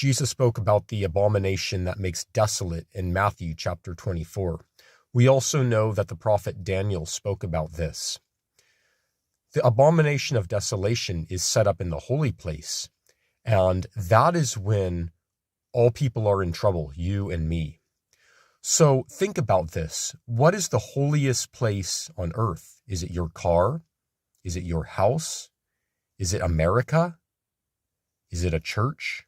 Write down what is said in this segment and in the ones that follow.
Jesus spoke about the abomination that makes desolate in Matthew chapter 24. We also know that the prophet Daniel spoke about this. The abomination of desolation is set up in the holy place, and that is when all people are in trouble, you and me. So think about this. What is the holiest place on earth? Is it your car? Is it your house? Is it America? Is it a church?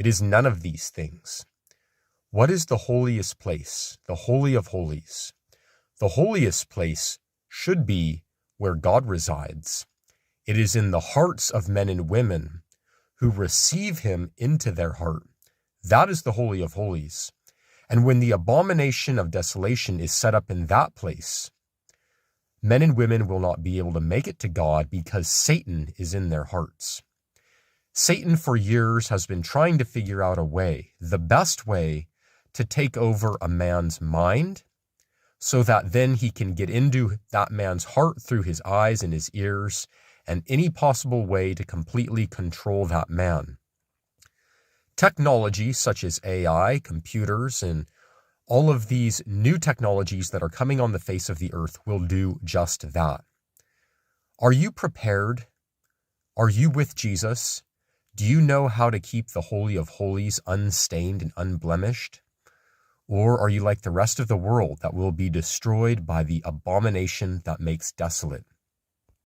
It is none of these things. What is the holiest place, the Holy of Holies? The holiest place should be where God resides. It is in the hearts of men and women who receive him into their heart. That is the Holy of Holies. And when the abomination of desolation is set up in that place, men and women will not be able to make it to God because Satan is in their hearts. Satan, for years, has been trying to figure out a way, the best way, to take over a man's mind so that then he can get into that man's heart through his eyes and his ears and any possible way to completely control that man. Technology such as AI, computers, and all of these new technologies that are coming on the face of the earth will do just that. Are you prepared? Are you with Jesus? Do you know how to keep the Holy of Holies unstained and unblemished? Or are you like the rest of the world that will be destroyed by the abomination that makes desolate?